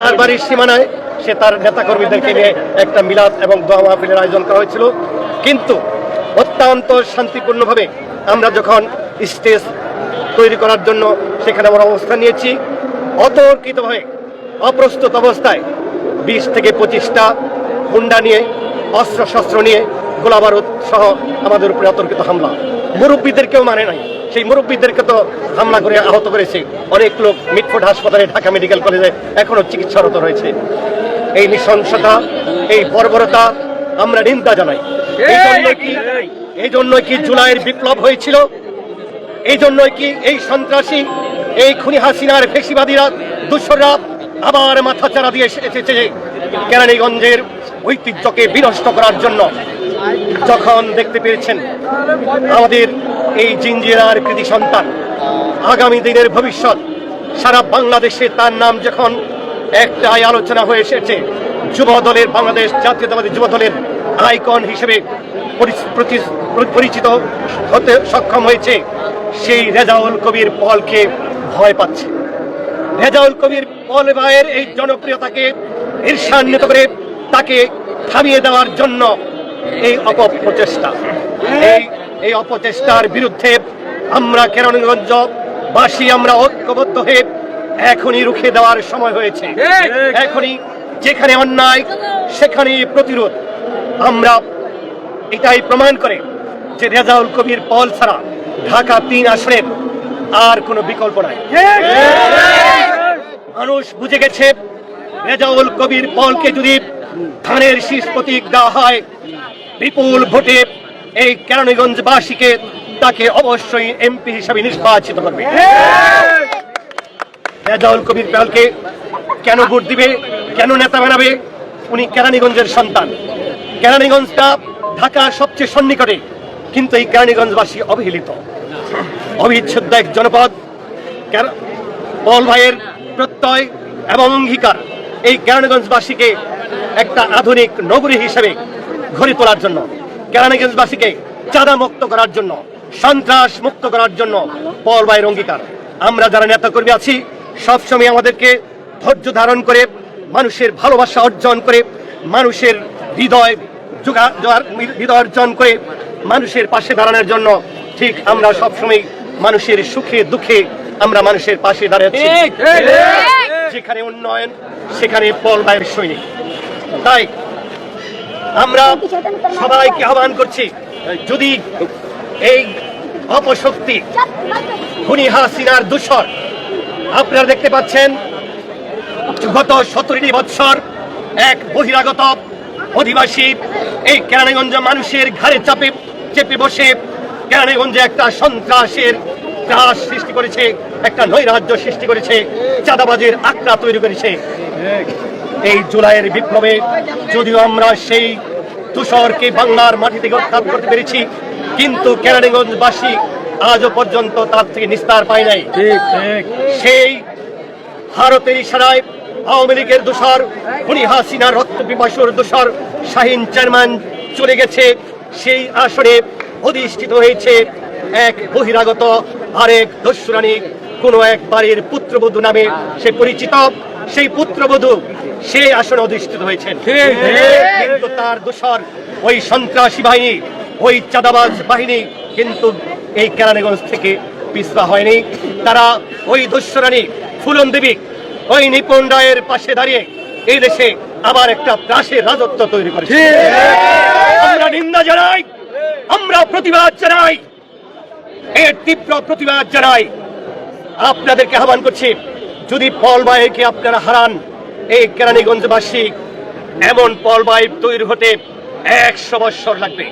তার বাড়ির সীমানায় সে তার নেতাকর্মীদেরকে নিয়ে একটা মিলাদ এবং দোয়া মাহফিলের আয়োজন করা হয়েছিল। কিন্তু অত্যন্ত শান্তিপূর্ণভাবে আমরা যখন স্টেজ তৈরি করার জন্য সেখানে আমরা অবস্থান নিয়েছি, অতর্কিতভাবে অপ্রস্তুত অবস্থায় বিশ থেকে পঁচিশটা হুন্ডা নিয়ে অস্ত্র শস্ত্র নিয়ে গোলাবারুদ সহ আমাদের উপরে অতর্কিত হামলা। মুরব্বীদেরকেও মানে নাই। সেই মুরব্বীদেরকে তো হামলা করে আহত করেছে। অনেক লোক মিটফোর্ড হাসপাতালে ঢাকা মেডিকেল কলেজে এখনও চিকিৎসারত রয়েছে। এই নৃশংসতা এই বর্বরতা আমরা নিন্দা জানাই। এই জন্য কি? এই জন্য কি জুলাইয়ের বিপ্লব হয়েছিল? এই জন্যই কি এই সন্ত্রাসী এই খুনি হাসিনার ফেসিবাদীরা দুঃসররা আবার মাথা চারা দিয়ে এসেছে কেরানীগঞ্জের ঐতিহ্যকে বিনষ্ট করার জন্য যখন দেখতে পেয়েছেন আমাদের এই জিঞ্জিরার কৃতি সন্তান, আগামী দিনের ভবিষ্যৎ, সারা বাংলাদেশে তার নাম যখন একটাই আলোচনা হয়ে এসেছে যুব দলের বাংলাদেশ জাতীয়তাবাদী যুব দলের আইকন হিসেবে পরিচিত হতে সক্ষম হয়েছে, সেই রেজাউল কবির পলকে ভয় পাচ্ছে। রেজাউল কবির পল ভাইয়ের এই জনপ্রিয়তাকে ঈর্ষান্বিত করে তাকে থামিয়ে দেওয়ার জন্য এই অপপ্রচেষ্টা। এই এই অপচেষ্টার বিরুদ্ধে আমরা কেরানীগঞ্জ বাসী আমরা ঐক্যবদ্ধ হয়ে এখনই রুখে দেওয়ার সময় হয়েছে। এখনই যেখানে অন্যায় সেখানেই প্রতিরোধ। আমরা এটাই প্রমাণ করে যে রেজাউল কবির পল ছাড়া ঢাকা তিন আসনের আর কোনো বিকল্প নাই। মানুষ বুঝে গেছে রেজাউল কবির পলকে যদি ধানের শীষ প্রতীক দেওয়া হয় বিপুল ভোটে এই কেরানীগঞ্জবাসীকে তাকে অবশ্যই এমপি হিসাবে নির্বাচিত করবে। রেজাউল কবির পলকে কেন ভোট দিবে, কেন নেতা বানাবে, উনি কেরানীগঞ্জের সন্তান। কেরানীগঞ্জটা ঢাকার সবচেয়ে সন্নিকটে কিন্তু এই কেরানীগঞ্জবাসী অবহেলিত। অবিচ্ছেদ্য এক জনপদ পল ভাইয়ের প্রত্যয় এবং অঙ্গীকার। এই কেরানীগঞ্জবাসীকে একটা আধুনিক নগরী হিসেবে গড়ে তোলার জন্য। কেরানীগঞ্জবাসীকে চাঁদা মুক্ত করার জন্য সন্ত্রাস মুক্ত করার জন্য পল ভাইয়ের অঙ্গীকার। আমরা যারা নেতাকর্মী আছি সবসময় আমাদেরকে ধৈর্য ধারণ করে মানুষের ভালোবাসা অর্জন করে মানুষের হৃদয় হৃদয় অর্জন করে মানুষের পাশে দাঁড়ানোর জন্য ঠিক আমরা সবসময় মানুষের সুখে দুঃখে আমরা মানুষের পাশে দাঁড়াচ্ছি। যেখানে উন্নয়ন সেখানে পল ভাইয়ের সৈনিক। তাই আমরা সবাইকে আহ্বান করছি, যদি এই অপশক্তি খুনি হাসিনার দূষর আপনারা দেখতে পাচ্ছেন, গত সতেরোটি বৎসর এক বহিরাগত অধিবাসী এই কেরানীগঞ্জ মানুষের ঘাড়ে চাপে, চেপে বসে কেরানীগঞ্জে একটা সন্ত্রাসের ত্রাস সৃষ্টি করেছে, একটা নৈরাজ্য সৃষ্টি করেছে, চাঁদাবাজের আক্রা তৈরি করেছে। এই জুলাইয়ের বিপ্লবে যদিও আমরা সেই তুষরকে বাংলার মাটি থেকে উত্থাপ করতে পেরেছি কিন্তু কেরানীগঞ্জবাসী আজও পর্যন্ত তার থেকে নিস্তার পায় নাই। সেই ভারতের ইশারায় আওয়ামী লীগের দোষর খুনি হাসিনা রক্ত পিপাসুর দোষর শাহিন চেয়ারম্যান চলে গেছে। সেই আসনে অধিষ্ঠিত হয়েছে এক বহিরাগত আরেক দস্যুরানী কোন এক বাড়ির পুত্রবধূ নামে সে পরিচিত। সেই পুত্রবধূ সে আসনে অধিষ্ঠিত হয়েছেন। কিন্তু তার দোষর ওই সন্ত্রাসী বাহিনী ওই চাঁদাবাজ বাহিনী কিন্তু এই কেরানীগঞ্জ থেকে পিছপা হয়নি। তারা ওই দস্যুরানী ফুলন দেবী ওই নিপুণ রায়ের পাশে দাঁড়িয়ে এই দেশে আবার একটা ত্রাসের রাজত্ব তৈরি করেছে। আমরা নিন্দা জানাই আমরা প্রতিবাদ জানাই এর তীব্র প্রতিবাদ জানাই। আপনাদেরকে আহ্বান করছি যদি পল বাইকে আপনারা হারান, এই কেরানীগঞ্জবাসী, এমন পল বাহিব তৈরি হতে একশো বৎসর লাগবে।